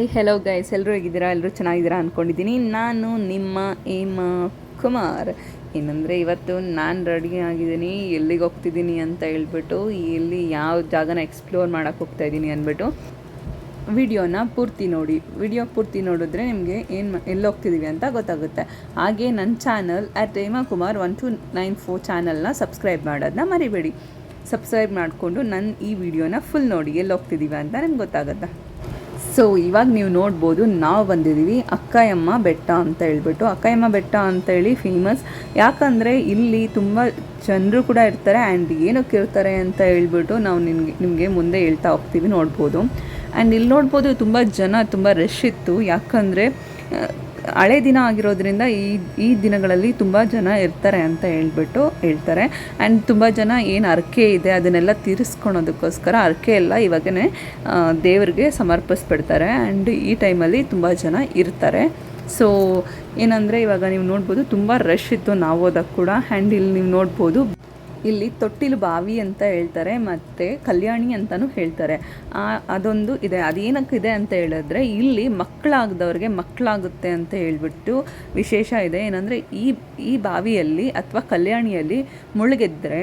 Hi hello guys ಎಲ್ಲರೂ ಹೇಗಿದ್ದೀರಾ? ಎಲ್ಲರೂ ಚೆನ್ನಾಗಿದ್ದೀರಾ ಅಂದ್ಕೊಂಡಿದ್ದೀನಿ ನಾನು ನಿಮ್ಮ ಏಮ ಕುಮಾರ್. ಏನಂದರೆ ಇವತ್ತು ನಾನು ರೆಡಿ ಆಗಿದ್ದೀನಿ. ಎಲ್ಲಿಗೆ ಹೋಗ್ತಿದ್ದೀನಿ ಅಂತ ಹೇಳ್ಬಿಟ್ಟು ಎಲ್ಲಿ ಯಾವ ಜಾಗನ ಎಕ್ಸ್ಪ್ಲೋರ್ ಮಾಡೋಕ್ಕೆ ಹೋಗ್ತಾ ಇದ್ದೀನಿ ಅಂದ್ಬಿಟ್ಟು ವಿಡಿಯೋನ ಪೂರ್ತಿ ನೋಡಿ. ವಿಡಿಯೋ ಪೂರ್ತಿ ನೋಡಿದ್ರೆ ನಿಮಗೆ ಏನು ಎಲ್ಲಿ ಹೋಗ್ತಿದ್ದೀವಿ ಅಂತ ಗೊತ್ತಾಗುತ್ತೆ. ಹಾಗೆ ನನ್ನ channel at Hema Kumar one two nine four ಚಾನಲ್ನ ಸಬ್ಸ್ಕ್ರೈಬ್ ಮಾಡೋದನ್ನ ಮರಿಬೇಡಿ. ಸಬ್ಸ್ಕ್ರೈಬ್ ಮಾಡಿಕೊಂಡು ನನ್ನ ಈ ವಿಡಿಯೋನ ಫುಲ್ ನೋಡಿ. ಎಲ್ಲಿ ಹೋಗ್ತಿದ್ದೀವಿ ಅಂತ ನಿಮ್ಗೆ ಗೊತ್ತಾಗುತ್ತೆ? ಸೊ ಇವಾಗ ನೀವು ನೋಡ್ಬೋದು ನಾವು ಬಂದಿದ್ದೀವಿ ಅಕ್ಕಯಮ್ಮ ಬೆಟ್ಟ ಅಂತ ಹೇಳ್ಬಿಟ್ಟು. ಅಕ್ಕಯಮ್ಮ ಬೆಟ್ಟ ಅಂತೇಳಿ ಫೇಮಸ್ ಯಾಕಂದರೆ ಇಲ್ಲಿ ತುಂಬ ಜನರು ಕೂಡ ಇರ್ತಾರೆ ಆ್ಯಂಡ್ ಏನಕ್ಕೆ ಇರ್ತಾರೆ ಅಂತ ಹೇಳ್ಬಿಟ್ಟು ನಾವು ನಿಮಗೆ ನಿಮಗೆ ಮುಂದೆ ಹೇಳ್ತಾ ಹೋಗ್ತೀವಿ ನೋಡ್ಬೋದು. ಆ್ಯಂಡ್ ಇಲ್ಲಿ ನೋಡ್ಬೋದು ತುಂಬ ಜನ, ತುಂಬ ರಶ್ ಇತ್ತು. ಯಾಕಂದರೆ ಹಳೆ ದಿನ ಆಗಿರೋದ್ರಿಂದ ಈ ಈ ದಿನಗಳಲ್ಲಿ ತುಂಬ ಜನ ಇರ್ತಾರೆ ಅಂತ ಹೇಳ್ಬಿಟ್ಟು ಹೇಳ್ತಾರೆ. ಆ್ಯಂಡ್ ತುಂಬ ಜನ ಏನು ಅರ್ಕೆ ಇದೆ ಅದನ್ನೆಲ್ಲ ತೀರಿಸ್ಕೊಳೋದಕ್ಕೋಸ್ಕರ ಅರ್ಕೆ ಎಲ್ಲ ಇವಾಗನೇ ದೇವರಿಗೆ ಸಮರ್ಪಿಸ್ಬಿಡ್ತಾರೆ. ಆ್ಯಂಡ್ ಈ ಟೈಮಲ್ಲಿ ತುಂಬ ಜನ ಇರ್ತಾರೆ. ಸೊ ಏನಂದರೆ ಇವಾಗ ನೀವು ನೋಡ್ಬೋದು ತುಂಬ ರಶ್ ಇತ್ತು ನಾವು ಹೋದಾಗ ಕೂಡ. ಆ್ಯಂಡ್ ಇಲ್ಲಿ ನೀವು ನೋಡ್ಬೋದು ಇಲ್ಲಿ ತೊಟ್ಟಿಲು ಬಾವಿ ಅಂತ ಹೇಳ್ತಾರೆ, ಮತ್ತು ಕಲ್ಯಾಣಿ ಅಂತಲೂ ಹೇಳ್ತಾರೆ. ಅದೊಂದು ಇದೆ. ಅದೇನಕ್ಕಿದೆ ಅಂತ ಹೇಳಿದ್ರೆ, ಇಲ್ಲಿ ಮಕ್ಕಳಾಗದವ್ರಿಗೆ ಮಕ್ಕಳಾಗುತ್ತೆ ಅಂತ ಹೇಳ್ಬಿಟ್ಟು ವಿಶೇಷ ಇದೆ. ಏನಂದರೆ, ಈ ಈ ಬಾವಿಯಲ್ಲಿ ಅಥವಾ ಕಲ್ಯಾಣಿಯಲ್ಲಿ ಮುಳುಗಿದ್ರೆ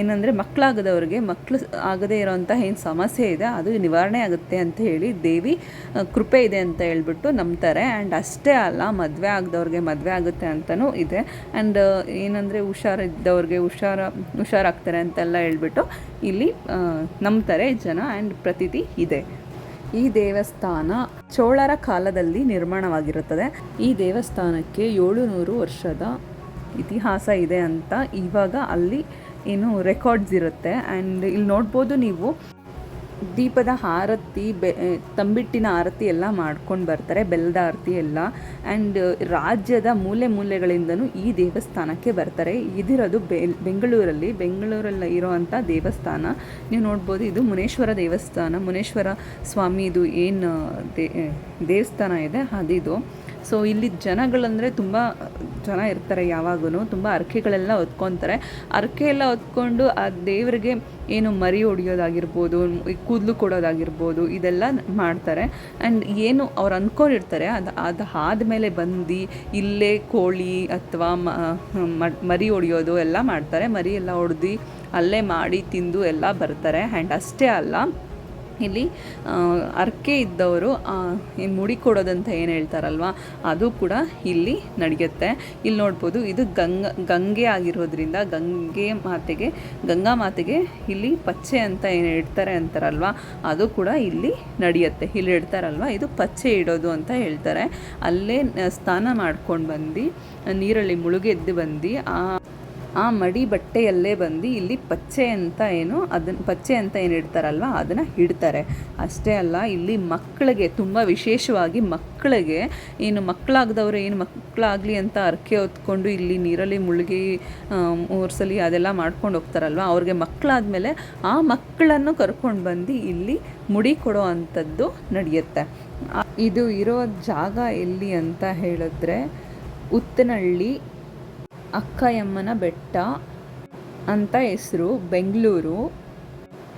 ಏನಂದ್ರೆ ಏನಂದರೆ ಮಕ್ಕಳಾಗದವ್ರಿಗೆ ಮಕ್ಕಳು ಆಗದೇ ಇರೋವಂಥ ಏನು ಸಮಸ್ಯೆ ಇದೆ, ಅದು ನಿವಾರಣೆ ಆಗುತ್ತೆ ಅಂತ ಹೇಳಿ ದೇವಿ ಕೃಪೆ ಇದೆ ಅಂತ ಹೇಳ್ಬಿಟ್ಟು ನಂಬ್ತಾರೆ. ಆ್ಯಂಡ್ ಅಷ್ಟೇ ಅಲ್ಲ, ಮದುವೆ ಆಗದವ್ರಿಗೆ ಮದುವೆ ಆಗುತ್ತೆ ಅಂತಲೂ ಇದೆ. ಆ್ಯಂಡ್ ಏನಂದರೆ, ಹುಷಾರಿದ್ದವ್ರಿಗೆ ಹುಷಾರ ಹುಷಾರಾಗ್ತಾರೆ ಅಂತೆಲ್ಲ ಹೇಳ್ಬಿಟ್ಟು ಇಲ್ಲಿ ನಂಬ್ತಾರೆ ಜನ ಆ್ಯಂಡ್ ಪ್ರತೀತಿ ಇದೆ. ಈ ದೇವಸ್ಥಾನ ಚೋಳರ ಕಾಲದಲ್ಲಿ ನಿರ್ಮಾಣವಾಗಿರುತ್ತದೆ. ಈ ದೇವಸ್ಥಾನಕ್ಕೆ ಏಳುನೂರು ವರ್ಷದ ಇತಿಹಾಸ ಇದೆ ಅಂತ ಇವಾಗ ಅಲ್ಲಿ ಏನು ರೆಕಾರ್ಡ್ಸ್ ಇರುತ್ತೆ. ಆ್ಯಂಡ್ ಇಲ್ಲಿ ನೋಡ್ಬೋದು ನೀವು ದೀಪದ ಆರತಿ, ಬೆ ತಂಬಿಟ್ಟಿನ ಆರತಿ ಎಲ್ಲ ಮಾಡ್ಕೊಂಡು ಬರ್ತಾರೆ, ಬೆಲ್ಲದ ಆರತಿ ಎಲ್ಲ. ಆ್ಯಂಡ್ ರಾಜ್ಯದ ಮೂಲೆ ಮೂಲೆಗಳಿಂದನೂ ಈ ದೇವಸ್ಥಾನಕ್ಕೆ ಬರ್ತಾರೆ. ಇದಿರೋದು ಬೆಂಗಳೂರಲ್ಲಿ ಬೆಂಗಳೂರಲ್ಲಿ ಇರೋವಂಥ ದೇವಸ್ಥಾನ. ನೀವು ನೋಡ್ಬೋದು ಇದು ಮುನೇಶ್ವರ ದೇವಸ್ಥಾನ. ಮುನೇಶ್ವರ ಸ್ವಾಮಿದು ಏನು ದೇವಸ್ಥಾನ ಇದೆ, ಅದಿದು. ಸೊ ಇಲ್ಲಿ ಜನಗಳಂದರೆ ತುಂಬ, ಜನ ಇರ್ತಾರೆ ಯಾವಾಗೂ ತುಂಬ ಅರ್ಕೆಗಳೆಲ್ಲ ಹೊತ್ಕೊತಾರೆ. ಅರ್ಕೆ ಎಲ್ಲ ಹೊತ್ಕೊಂಡು ಆ ದೇವರಿಗೆ ಏನು ಮರಿ ಹೊಡಿಯೋದಾಗಿರ್ಬೋದು ಕೂದಲು ಕೊಡೋದಾಗಿರ್ಬೋದು, ಇದೆಲ್ಲ ಮಾಡ್ತಾರೆ. ಆ್ಯಂಡ್ ಏನು ಅವ್ರು ಅಂದ್ಕೊಂಡಿರ್ತಾರೆ ಅದು ಅದು ಆದಮೇಲೆ ಬಂದು ಇಲ್ಲೇ ಕೋಳಿ ಅಥವಾ ಮರಿ ಹೊಡಿಯೋದು ಎಲ್ಲ ಮಾಡ್ತಾರೆ. ಮರಿ ಎಲ್ಲ ಹೊಡೆದು ಅಲ್ಲೇ ಮಾಡಿ ತಿಂದು ಎಲ್ಲ ಬರ್ತಾರೆ. ಆ್ಯಂಡ್ ಅಷ್ಟೇ ಅಲ್ಲ ಇಲ್ಲಿ ಅರ್ಕೆ ಇದ್ದವರು ಏನು ಮುಡಿ ಕೊಡೋದಂತ ಏನು ಹೇಳ್ತಾರಲ್ವ, ಅದು ಕೂಡ ಇಲ್ಲಿ ನಡೆಯುತ್ತೆ. ಇಲ್ಲಿ ನೋಡ್ಬೋದು, ಇದು ಗಂಗ, ಗಂಗೆ ಆಗಿರೋದ್ರಿಂದ ಗಂಗೆ ಮಾತೆಗೆ, ಗಂಗಾ ಮಾತೆಗೆ ಇಲ್ಲಿ ಪಚ್ಚೆ ಅಂತ ಏನು ಇಡ್ತಾರೆ ಅಂತಾರಲ್ವ, ಅದು ಕೂಡ ಇಲ್ಲಿ ನಡೆಯುತ್ತೆ. ಇಲ್ಲಿ ಇಡ್ತಾರಲ್ವ ಇದು ಪಚ್ಚೆ ಇಡೋದು ಅಂತ ಹೇಳ್ತಾರೆ. ಅಲ್ಲೇ, ಸ್ನಾನ ಮಾಡ್ಕೊಂಡು ಬಂದು, ನೀರಲ್ಲಿ ಮುಳುಗೆದ್ದು ಬಂದು, ಆ ಆ ಮಡಿ ಬಟ್ಟೆಯಲ್ಲೇ ಬಂದು ಇಲ್ಲಿ ಪಚ್ಚೆ ಅಂತ ಏನು ಅದನ್ನು ಪಚ್ಚೆ ಅಂತ ಏನು ಇಡ್ತಾರಲ್ವ, ಅದನ್ನು ಇಡ್ತಾರೆ. ಅಷ್ಟೇ ಅಲ್ಲ, ಇಲ್ಲಿ ಮಕ್ಕಳಿಗೆ ತುಂಬ ವಿಶೇಷವಾಗಿ ಮಕ್ಕಳಿಗೆ ಏನು ಮಕ್ಕಳಾಗದವರು ಏನು ಮಕ್ಕಳಾಗಲಿ ಅಂತ ಅರ್ಕೆ ಹೊತ್ಕೊಂಡು ಇಲ್ಲಿ ನೀರಲ್ಲಿ ಮುಳುಗಿ ಮೂರ್ಸಲಿ ಮೂರು ಸಲ ಅದೆಲ್ಲ ಮಾಡ್ಕೊಂಡು ಹೋಗ್ತಾರಲ್ವ, ಅವ್ರಿಗೆ ಮಕ್ಕಳಾದಮೇಲೆ ಆ ಮಕ್ಕಳನ್ನು ಕರ್ಕೊಂಡು ಬಂದು ಇಲ್ಲಿ ಮುಡಿ ಕೊಡೋ ಅಂಥದ್ದು ನಡೆಯುತ್ತೆ. ಇದು ಇರೋ ಜಾಗ ಎಲ್ಲಿ ಅಂತ ಹೇಳಿದ್ರೆ ಉತ್ತನಹಳ್ಳಿ ಅಕ್ಕಯಮ್ಮನ ಬೆಟ್ಟ ಅಂತ ಹೆಸರು, ಬೆಂಗಳೂರು,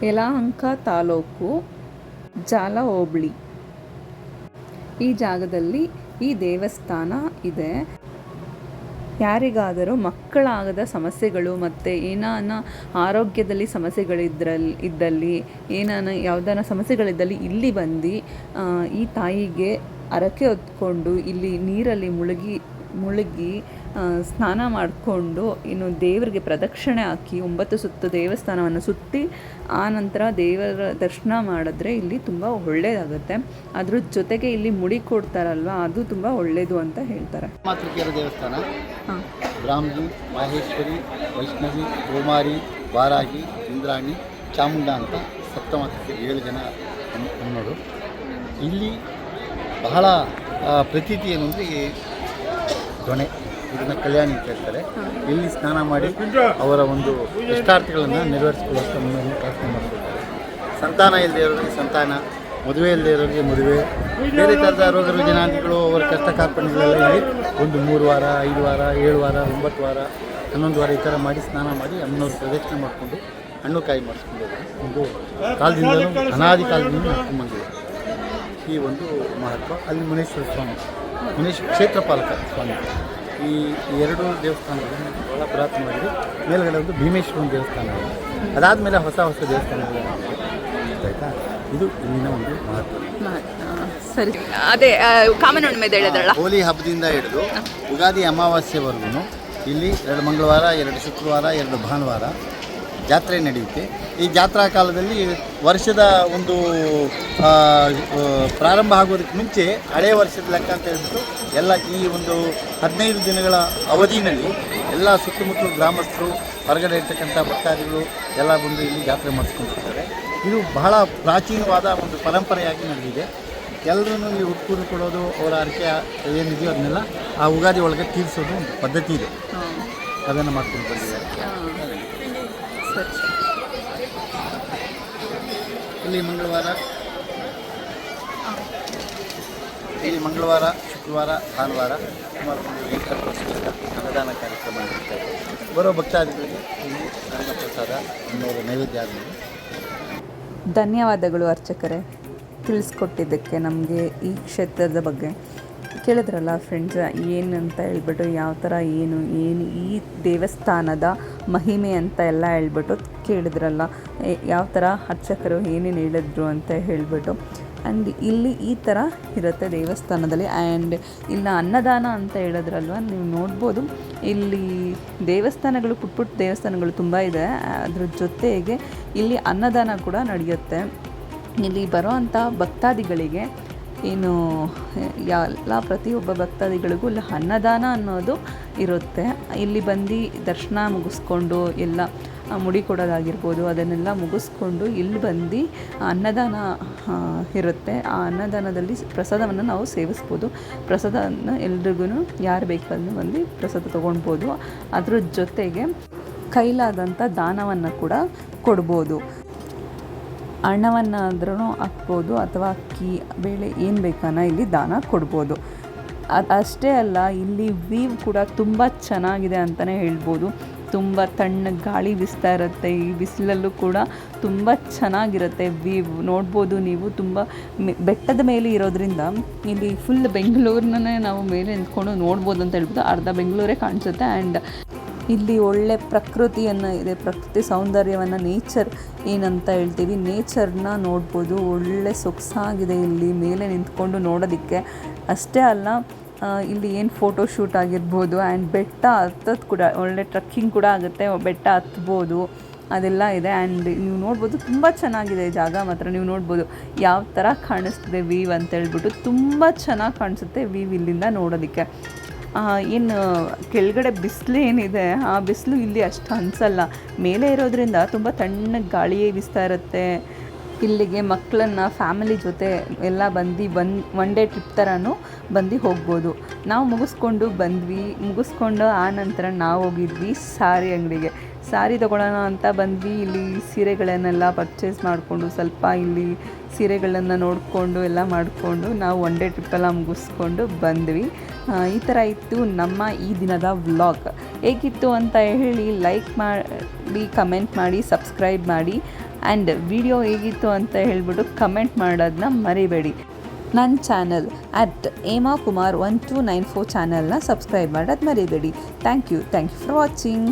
ಯಲಹಂಕ ತಾಲೂಕು ಜಾಲ ಹೋಬಳಿ ಈ ಜಾಗದಲ್ಲಿ ಈ ದೇವಸ್ಥಾನ ಇದೆ. ಯಾರಿಗಾದರೂ ಮಕ್ಕಳಾಗದ ಸಮಸ್ಯೆಗಳು ಮತ್ತು ಏನಾನ ಆರೋಗ್ಯದಲ್ಲಿ ಸಮಸ್ಯೆಗಳಿದ್ರಲ್ಲಿ, ಇದ್ದಲ್ಲಿ, ಏನಾನ ಯಾವುದಾನ ಸಮಸ್ಯೆಗಳಿದ್ದಲ್ಲಿ ಇಲ್ಲಿ ಬಂದು ಈ ತಾಯಿಗೆ ಹರಕೆ ಹೊತ್ಕೊಂಡು ಇಲ್ಲಿ ನೀರಲ್ಲಿ ಮುಳುಗಿ ಮುಳುಗಿ ಸ್ನಾನ ಮಾಡಿಕೊಂಡು ಇನ್ನು ದೇವರಿಗೆ ಪ್ರದಕ್ಷಿಣೆ ಹಾಕಿ ಒಂಬತ್ತು ಸುತ್ತು ದೇವಸ್ಥಾನವನ್ನು ಸುತ್ತಿ ಆ ನಂತರ ದೇವರ ದರ್ಶನ ಮಾಡಿದ್ರೆ ಇಲ್ಲಿ ತುಂಬ ಒಳ್ಳೆಯದಾಗುತ್ತೆ ಅದ್ರ ಜೊತೆಗೆ ಇಲ್ಲಿ ಮುಡಿ ಕೊಡ್ತಾರಲ್ವ ಅದು ತುಂಬ ಒಳ್ಳೆಯದು ಅಂತ ಹೇಳ್ತಾರೆ. ದೇವಸ್ಥಾನ. ಬ್ರಾಹ್ಮಿ ಮಾಹೇಶ್ವರಿ ವೈಷ್ಣವಿ ಗೋಮಾರಿ ಬಾರಾಗಿ ಇಂದ್ರಾಣಿ ಚಾಮುಂಡ ಅಂತ ಸಪ್ತಮಾತೃಕೆ ಏಳು ಜನ ಅನ್- ಅನ್ನೋರು ಇಲ್ಲಿ ಬಹಳ ಪ್ರತೀತಿ ಏನು ಅಂದರೆ ಈ ದೊಣೆ ಇದನ್ನು ಕಲ್ಯಾಣಿ ಅಂತ ಹೇಳ್ತಾರೆ. ಇಲ್ಲಿ ಸ್ನಾನ ಮಾಡಿ ಅವರ ಒಂದು ಇಷ್ಟಾರ್ಥಗಳನ್ನು ನೆರವೇರಿಸಿಕೊಳ್ಳೋಕೆ ಪ್ರಯತ್ನ ಪ್ರಾರ್ಥನೆ ಮಾಡ್ಕೊಳ್ತಾರೆ. ಸಂತಾನ ಇಲ್ಲದೆ ಇರೋರಿಗೆ ಸಂತಾನ ಮದುವೆ ಇಲ್ಲದೆ ಇರೋರಿಗೆ ಮದುವೆ. ಬೇರೆ ಥರದ ರೋಗ ರುಜಿನಾದಿಗಳು ಅವರ ಕಷ್ಟ ಕಾರ್ಪಣ್ಯಗಳೆಲ್ಲ ಒಂದು ಮೂರು ವಾರ ಐದು ವಾರ ಏಳು ವಾರ ಒಂಬತ್ತು ವಾರ ಹನ್ನೊಂದು ವಾರ ಈ ಥರ ಮಾಡಿ ಸ್ನಾನ ಮಾಡಿ ಅಮ್ಮನವ್ರು ಪ್ರದಕ್ಷಿಣೆ ಮಾಡಿಕೊಂಡು ಹಣ್ಣು ಕಾಯಿ ಮಾಡಿಸ್ಕೊಂಡು ಒಂದು ಕಾಲದಿಂದಲೂ ಅನಾದಿ ಕಾಲದಿಂದ ಬಂದಿದೆ. ಈ ಒಂದು ಮಹತ್ವ ಅಲ್ಲಿ ಮುನೇಶ್ವರ ಸ್ವಾಮಿ ಮುನೇಶ್ವರ ಕ್ಷೇತ್ರಪಾಲಕ ಸ್ವಾಮಿ. ಈ ಎರಡು ದೇವಸ್ಥಾನಗಳು ಬಹಳ ಪುರಾತನವಾಗಿದೆ ಮೇಲ್ಗಡೆ ಒಂದು ಭೀಮೇಶ್ವರನ ದೇವಸ್ಥಾನ ಇದೆ. ಅದಾದಮೇಲೆ ಹೊಸ ಹೊಸ ದೇವಸ್ಥಾನಗಳು ಆಯಿತಾ ಇದು ಇಲ್ಲಿನ ಒಂದು ಮಹತ್ವ. ಸರಿ. ಅದೇ ಕಾಮನ ಹುಣ್ಣಿಮೆ ಹೇಳಿದ್ರಲ್ಲ. ಹೋಲಿ ಹಬ್ಬದಿಂದ ಹಿಡಿದು ಯುಗಾದಿ ಅಮಾವಾಸ್ಯೆವರೆಗೂ ಇಲ್ಲಿ ಎರಡು ಮಂಗಳವಾರ ಎರಡು ಶುಕ್ರವಾರ ಎರಡು ಭಾನುವಾರ. ಜಾತ್ರೆ ನಡೆಯುತ್ತೆ. ಈ ಜಾತ್ರಾ ಕಾಲದಲ್ಲಿ ವರ್ಷದ ಒಂದು ಪ್ರಾರಂಭ ಆಗೋದಕ್ಕೆ ಮುಂಚೆ ಹಳೆ ವರ್ಷದ ಲೆಕ್ಕ ಅಂತ ಹೇಳ್ಬಿಟ್ಟು ಎಲ್ಲ ಈ ಒಂದು ಹದಿನೈದು ದಿನಗಳ ಅವಧಿನಲ್ಲಿ ಎಲ್ಲ ಸುತ್ತಮುತ್ತಲು ಗ್ರಾಮಸ್ಥರು ಹೊರಗಡೆ ಇರ್ತಕ್ಕಂಥ ಭಕ್ತಾದಿಗಳು ಎಲ್ಲ ಬಂದು ಇಲ್ಲಿ ಜಾತ್ರೆ ಮಾಡಿಸ್ಕೊಂಡಿರ್ತಾರೆ. ಇದು ಬಹಳ ಪ್ರಾಚೀನವಾದ ಒಂದು ಪರಂಪರೆಯಾಗಿ ನಡೆದಿದೆ. ಎಲ್ಲರೂ ಇಲ್ಲಿ ಉಟ್ಕೂರು ಕೊಡೋದು ಅವರ ಅರಿಕೆ ಏನಿದೆಯೋ ಅದನ್ನೆಲ್ಲ ಆ ಉಗಾದಿ ಒಳಗೆ ತೀರಿಸೋದು ಒಂದು ಪದ್ಧತಿ ಇದೆ. ಅದನ್ನು ಮಾಡ್ಕೊಂಡು ಬಂದಿದ್ದಾರೆ. ಇಲ್ಲಿ ಮಂಗಳವಾರ. ಇಲ್ಲಿ ಮಂಗಳವಾರ ಶುಕ್ರವಾರ ಭಾನುವಾರ ಸುಮಾರು ಒಂದು ವರ್ಷದಿಂದ ಅನ್ನದಾನ ಕಾರ್ಯಕ್ರಮ ಬರೋ ಭಕ್ತಾದಿಗಳಿಗೆ ಇಲ್ಲಿ ಅನ್ನ ಪ್ರಸಾದ ಅನ್ನೋದು ನೈವೇದ್ಯ ಆದಮೇಲೆ ಧನ್ಯವಾದಗಳು ಅರ್ಚಕರೇ. ತಿಳಿಸ್ಕೊಟ್ಟಿದ್ದಕ್ಕೆ ನಮಗೆ ಈ ಕ್ಷೇತ್ರದ ಬಗ್ಗೆ. ಕೇಳಿದ್ರಲ್ಲ ಫ್ರೆಂಡ್ಸ್ ಏನು ಅಂತ ಹೇಳ್ಬಿಟ್ಟು ಯಾವ ಥರ ಏನು ಏನು ಈ ದೇವಸ್ಥಾನದ ಮಹಿಮೆ ಅಂತ ಎಲ್ಲ ಹೇಳ್ಬಿಟ್ಟು ಕೇಳಿದ್ರಲ್ಲ ಯಾವ ಥರ ಅರ್ಚಕರು ಏನೇನು ಹೇಳಿದ್ರು ಅಂತ ಹೇಳಿಬಿಟ್ಟು. ಆ್ಯಂಡ್ ಇಲ್ಲಿ ಈ ಥರ ಇರುತ್ತೆ ದೇವಸ್ಥಾನದಲ್ಲಿ. ಆ್ಯಂಡ್ ಇಲ್ಲ ಅನ್ನದಾನ ಅಂತ ಹೇಳಿದ್ರಲ್ವ, ನೀವು ನೋಡ್ಬೋದು. ಇಲ್ಲಿ ದೇವಸ್ಥಾನಗಳು ಪುಟ್ ಪುಟ್ಟ ದೇವಸ್ಥಾನಗಳು ತುಂಬ ಇದೆ. ಅದ್ರ ಜೊತೆಗೆ ಇಲ್ಲಿ ಅನ್ನದಾನ ಕೂಡ ನಡೆಯುತ್ತೆ. ಇಲ್ಲಿ ಬರೋವಂಥ ಭಕ್ತಾದಿಗಳಿಗೆ ಏನು ಎಲ್ಲ ಪ್ರತಿಯೊಬ್ಬ ಭಕ್ತಾದಿಗಳಿಗೂ ಇಲ್ಲಿ, ಅನ್ನದಾನ ಅನ್ನೋದು ಇರುತ್ತೆ. ಇಲ್ಲಿ ಬಂದು ದರ್ಶನ ಮುಗಿಸ್ಕೊಂಡು ಎಲ್ಲ ಮುಡಿ ಕೊಡೋದಾಗಿರ್ಬೋದು, ಅದನ್ನೆಲ್ಲ ಮುಗಿಸ್ಕೊಂಡು ಇಲ್ಲಿ ಬಂದು ಅನ್ನದಾನ ಇರುತ್ತೆ. ಆ ಅನ್ನದಾನದಲ್ಲಿ ಪ್ರಸಾದವನ್ನು ನಾವು ಸೇವಿಸ್ಬೋದು. ಪ್ರಸಾದವನ್ನು ಎಲ್ರಿಗೂ ಯಾರು ಬೇಕಾದ್ರೂ ಬಂದು ಪ್ರಸಾದ ತೊಗೊಳ್ಬೋದು. ಅದ್ರ ಜೊತೆಗೆ ಕೈಲಾದಂಥ ದಾನವನ್ನು ಕೂಡ ಕೊಡ್ಬೋದು. ಹಣವನ್ನಾದ್ರೂ ಹಾಕ್ಬೋದು ಅಥವಾ ಅಕ್ಕಿ, ಬೇಳೆ ಏನು ಬೇಕಾನ ಇಲ್ಲಿ ದಾನ ಕೊಡ್ಬೋದು. ಅದು ಅಷ್ಟೇ ಅಲ್ಲ, ಇಲ್ಲಿ ವೀವ್ ಕೂಡ ತುಂಬ ಚೆನ್ನಾಗಿದೆ ಅಂತಲೇ ಹೇಳ್ಬೋದು. ತುಂಬ ತಣ್ಣಗೆ ಗಾಳಿ ಬೀಸ್ತಾ ಇರುತ್ತೆ, ಈ ಬಿಸಿಲಲ್ಲೂ ಕೂಡ ತುಂಬ ಚೆನ್ನಾಗಿರುತ್ತೆ ವೀವ್ ನೋಡ್ಬೋದು ನೀವು ತುಂಬ ಬೆಟ್ಟದ ಮೇಲೆ ಇರೋದ್ರಿಂದ ಇಲ್ಲಿ ಫುಲ್ ಬೆಂಗಳೂರನ್ನೇ ನಾವು ಮೇಲೆ ನಿಂತ್ಕೊಂಡು ನೋಡ್ಬೋದು ಅಂತ ಹೇಳ್ಬೋದು. ಅರ್ಧ ಬೆಂಗಳೂರೇ ಕಾಣಿಸುತ್ತೆ ಆ್ಯಂಡ್ ಇಲ್ಲಿ ಒಳ್ಳೆ ಪ್ರಕೃತಿಯನ್ನು ಇದೆ, ಪ್ರಕೃತಿ ಸೌಂದರ್ಯವನ್ನು ನೇಚರ್ ಏನಂತ ಹೇಳ್ತೀವಿ. ನೇಚರ್ನ ನೋಡ್ಬೋದು, ಒಳ್ಳೆ ಸೊಗಸಾಗಿದೆ ಇಲ್ಲಿ ಮೇಲೆ ನಿಂತ್ಕೊಂಡು ನೋಡೋದಕ್ಕೆ. ಅಷ್ಟೇ ಅಲ್ಲ ಇಲ್ಲಿ ಏನು ಫೋಟೋ ಶೂಟ್ ಆಗಿರ್ಬೋದು ಆ್ಯಂಡ್ ಬೆಟ್ಟ ಹತ್ತೋದು ಕೂಡ, ಒಳ್ಳೆ ಟ್ರಕ್ಕಿಂಗ್ ಕೂಡ ಆಗುತ್ತೆ, ಬೆಟ್ಟ ಹತ್ಬೋದು, ಅದೆಲ್ಲ ಇದೆ. ಆ್ಯಂಡ್ ನೀವು ನೋಡ್ಬೋದು ತುಂಬ ಚೆನ್ನಾಗಿದೆ ಜಾಗ ಮಾತ್ರ, ನೀವು ನೋಡ್ಬೋದು ಯಾವ ಥರ ಕಾಣಿಸ್ತಿದೆ ವೀವ್ ಅಂತ ಹೇಳ್ಬಿಟ್ಟು ತುಂಬ ಚೆನ್ನಾಗಿ ಕಾಣಿಸುತ್ತೆ ವೀವ್ ಇಲ್ಲಿಂದ ನೋಡೋದಕ್ಕೆ. ಏನು ಕೆಳಗಡೆ ಬಿಸಿಲು ಏನಿದೆ, ಆ ಬಿಸಿಲು ಇಲ್ಲಿ ಅಷ್ಟು ಅನಿಸಲ್ಲ. ಮೇಲೆ ಇರೋದ್ರಿಂದ ತುಂಬ ತಣ್ಣಗೆ ಗಾಳಿಯೇ ಬೀಸ್ತಾ ಇರುತ್ತೆ. ಇಲ್ಲಿಗೆ ಮಕ್ಕಳನ್ನ ಫ್ಯಾಮಿಲಿ ಜೊತೆ ಎಲ್ಲ ಬಂದು ಬಂದು ಒನ್ ಡೇ ಟ್ರಿಪ್ ಥರನೂ ಬಂದು ಹೋಗ್ಬೋದು. ನಾವು ಮುಗಿಸ್ಕೊಂಡು ಬಂದ್ವಿ. ಮುಗಿಸ್ಕೊಂಡು ಆ ನಂತರ ನಾವು ಹೋಗಿದ್ವಿ ಸಾರಿ ಅಂಗಡಿಗೆ. ಸಾರಿ ತೊಗೊಳ್ಳೋಣ ಅಂತ ಬಂದ್ವಿ. ಇಲ್ಲಿ ಸೀರೆಗಳನ್ನೆಲ್ಲ ಪರ್ಚೇಸ್ ಮಾಡಿಕೊಂಡು ಸ್ವಲ್ಪ ಇಲ್ಲಿ ಸೀರೆಗಳನ್ನು ನೋಡಿಕೊಂಡು ಎಲ್ಲ ಮಾಡಿಕೊಂಡು ನಾವು ಒನ್ ಡೇ ಟ್ರಿಪ್ಪೆಲ್ಲ ಮುಗಿಸ್ಕೊಂಡು ಬಂದ್ವಿ. ಈ ಥರ ಇತ್ತು ನಮ್ಮ ಈ ದಿನದ ವ್ಲಾಗ್ ಹೇಗಿತ್ತು ಅಂತ ಹೇಳಿ ಲೈಕ್ ಮಾಡಿ ಕಮೆಂಟ್ ಮಾಡಿ ಸಬ್ಸ್ಕ್ರೈಬ್ ಮಾಡಿ. ಆ್ಯಂಡ್ ವಿಡಿಯೋ ಹೇಗಿತ್ತು ಅಂತ ಹೇಳಿಬಿಟ್ಟು ಕಮೆಂಟ್ ಮಾಡೋದನ್ನ ಮರಿಬೇಡಿ. ನನ್ನ channel at Hema Kumar one two nine four ಚಾನಲ್ನ ಸಬ್ಸ್ಕ್ರೈಬ್ ಮಾಡೋದು ಮರಿಬೇಡಿ. Thank you thank you for watching.